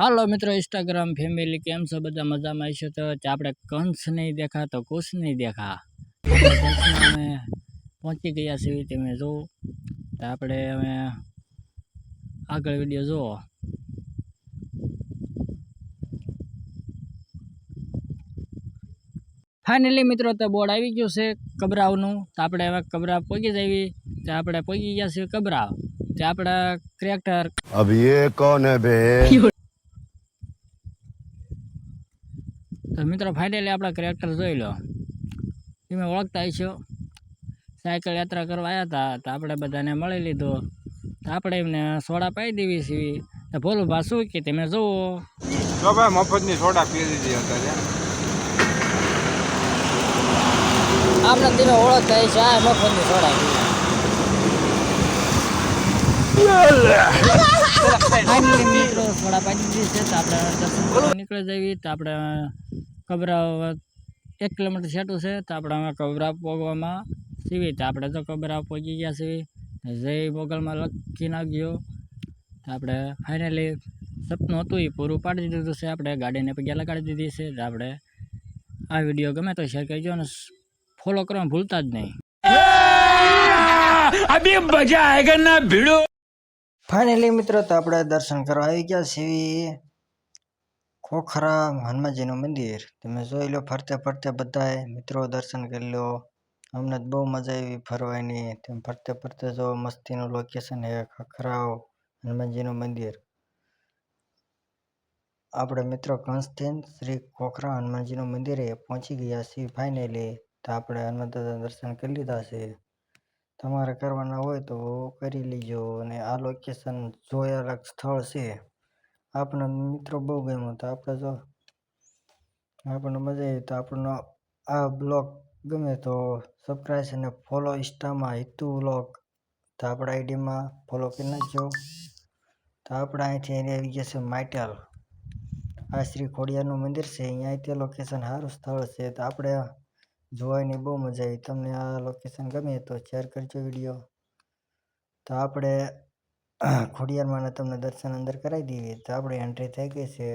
હાલો મિત્રો Instagram family કેમ છો? બધા મજામાં છો તો આપણે કંસ નહીં દેખા, તો કુશ નહીં દેખા. અમે પહોંચી ગયા છીએ તમે જોવું તો આપણે અમે આગળ વીડિયો જુઓ. ફાઇનલી મિત્રો, તો બોર્ડ આવી ગયું છે કબરાવનું. તો આપણે હવે કબરા પહોંચી જઈએ તો આપણે પહોંચી ગયા છીએ કબરાવ. તો આપણા ક્રેક્ટર અભી કોને બે તો મિત્રો ફાઇનલી આપણા કેરેક્ટર જોઈ લો. તમે ઓળખતા હશો. સાયકલ યાત્રા કરવા આવ્યા હતા તો આપણે બધાને મળી લીધો. તો આપણે એમને સોડા પાઈ દેવી છીએ તો ભોલું ભા શું કે તમે જુઓ જો ભાઈ મફતની સોડા પી લીધી અત્યારે. આપણે તેને ઓળખતા છે આ મફતની સોડા મિત્રો સોડા પાઈ છે તો આપણે દર્શન નીકળી જઈએ તો આપણે કબરા એક કિલોમીટર છેટું છે તો આપણે અમે કબરાવ પોગવામાં સીવી. તો આપણે તો કબરાવ પહોંચી ગયા સીવી જય મોગલમાં લખી નાખ્યો. તો આપણે ફાઇનલી સપનું હતું એ પૂરું પાડી દીધું છે. આપણે ગાડીને પગ્યા લગાડી દીધી છે. તો આપણે આ વીડિયો ગમે તો શેર કરજો અને ફોલો કરવાનું ભૂલતા જ નહીં. ફાઇનલી મિત્રો, તો આપણે દર્શન કરવા આવી ગયા છીએ ખોખરા હનુમાનજીનું મંદિર. તમે જોઈ લો, ફરતે ફરતે બધાએ મિત્રો દર્શન કરી લો. અમને તો બહુ મજા આવી ફરવાની. તેમ ફરતે ફરતે જો મસ્તીનું લોકેશન છે ખખરાવ હનુમાનજીનું મંદિર. આપણે મિત્રો કંસથી શ્રી ખોખરા હનુમાનજીનું મંદિરે પહોંચી ગયા છીએ ફાઇનલી તો આપણે હનુમાન દાદાના દર્શન કરી લીધા છે. તમારે કરવાના હોય તો કરી લેજો અને આ લોકેશન જોયાલાયક સ્થળ છે. આપણા મિત્રો બહુ ગમ્યો તો આપણે જો આપણને મજા આવી તો આપણો આ બ્લોગ ગમે તો સબસ્ક્રાઈબ અને ફોલો ઇન્સ્ટામાં હિતુ બ્લોગ તો આપણા આઈડીમાં ફોલો કરી નાખજો. તો આપણે અહીંથી આવી ગયા છે માઇટલ. આ શ્રી ખોડિયારનું મંદિર છે, અહીંયા તે લોકેશન સારું સ્થળ છે. તો આપણે જોવાની બહુ મજા આવી. તમને આ લોકેશન ગમે તો શેર કરજો વીડિયો તો આપણે ખોડિયારમાં તમને દર્શન અંદર કરાવી દઈએ. તો આપણે એન્ટ્રી થઈ ગઈ છે.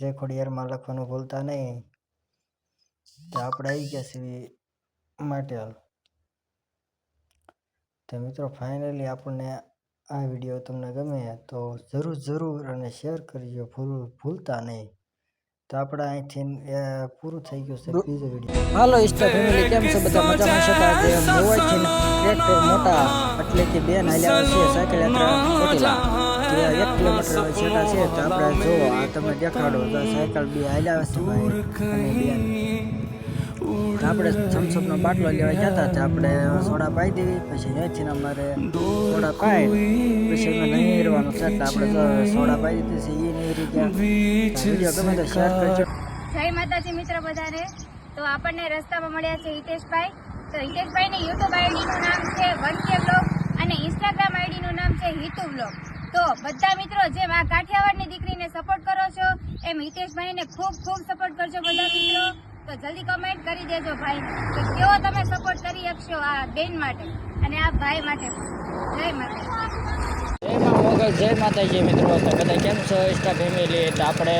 જે ખોડિયારમાં લખવાનું ભૂલતા નહીં. તો આપણે આવી ગયા છીએ માટેલ. તો મિત્રો ફાઇનલી આપણને આ વીડિયો તમને ગમે તો જરૂર જરૂર અને શેર કરજો. ભૂલ, ભૂલતા નહીં. તો આપણે અહીંથી પૂરું થઈ ગયું છે. બીજો વીડિયો હાલો ઇસ્ટા ફેમિલી કેમ છો? બધા મજામાં છો? તો આજે મોવાઈથી એક મોટા એટલે કે બેન હાલ્યા છે સાયકલ યાત્રા ચોટીલા એક કિલોમીટર છેટા છે તો આપણે જો આ તમે દેખાડો તો સાયકલ બી હાલ્યા છે ભાઈ. અને બેન. તો આપણે થમ્સઅપનો બાટલો લેવા ગયા હતા આપણે સોડા પાઈ દેવી પછી અહીંથી અમારે સોડા પાઈ, પછી અમે નહીં રહેવાનું છે આપણે સોડા પાઈ દીધી છે એ નહીં રહી ગયા. વીડિયો ગમે તો શેર કરજો. જય માતાજી મિત્ર બધાને. તો આપણને રસ્તામાં મળ્યા છે હિતેશભાઈ. તો હિતેશભાઈની યુટ્યુબ આઈડીનું નામ છે વનકે બ્લોગ અને ઇન્સ્ટાગ્રામ આઈડીનું નામ છે હિતુ બ્લોગ તો બધા મિત્રો જેમ આ કાઠિયાવાડની દીકરીને સપોર્ટ કરો છો, એમ હિતેશભાઈને ખૂબ ખૂબ સપોર્ટ કરજો બધા મિત્રો. તો જલ્દી કમેન્ટ કરી દેજો ભાઈ. કે કેવો તમે સપોર્ટ કરી શકશો આ બેન માટે અને આ ભાઈ માટે? જય માતા જય માતાજી મિત્રો બધા કેમ છો? ઇન્સ્ટા ફેમિલી તો આપણે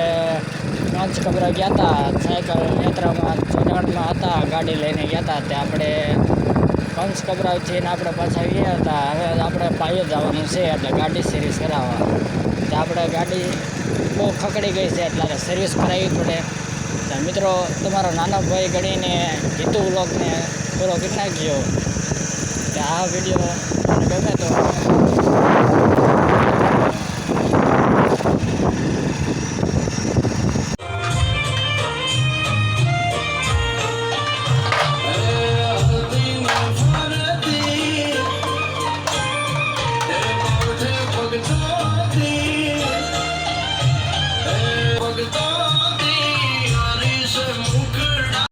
પાંચ કબરા ગયા હતા. સાયકલ યાત્રામાં, જુનાગઢમાં હતા, ગાડી લઈને ગયા હતા. તે આપણે પંચ કબરાથી થઈને આપણે પાછા ગયા હતા. હવે આપણે પાયો જવાનું છે, એટલે ગાડી સર્વિસ કરાવવા. તો આપણે ગાડી બહુ ખકડી ગઈ છે, એટલે સર્વિસ કરાવવી પડે. મિત્રો તમારો નાનો ભાઈ ગણીને હિતુ બ્લોગને પૂરો કરી નાખજો. આ વીડિયો ગમે તો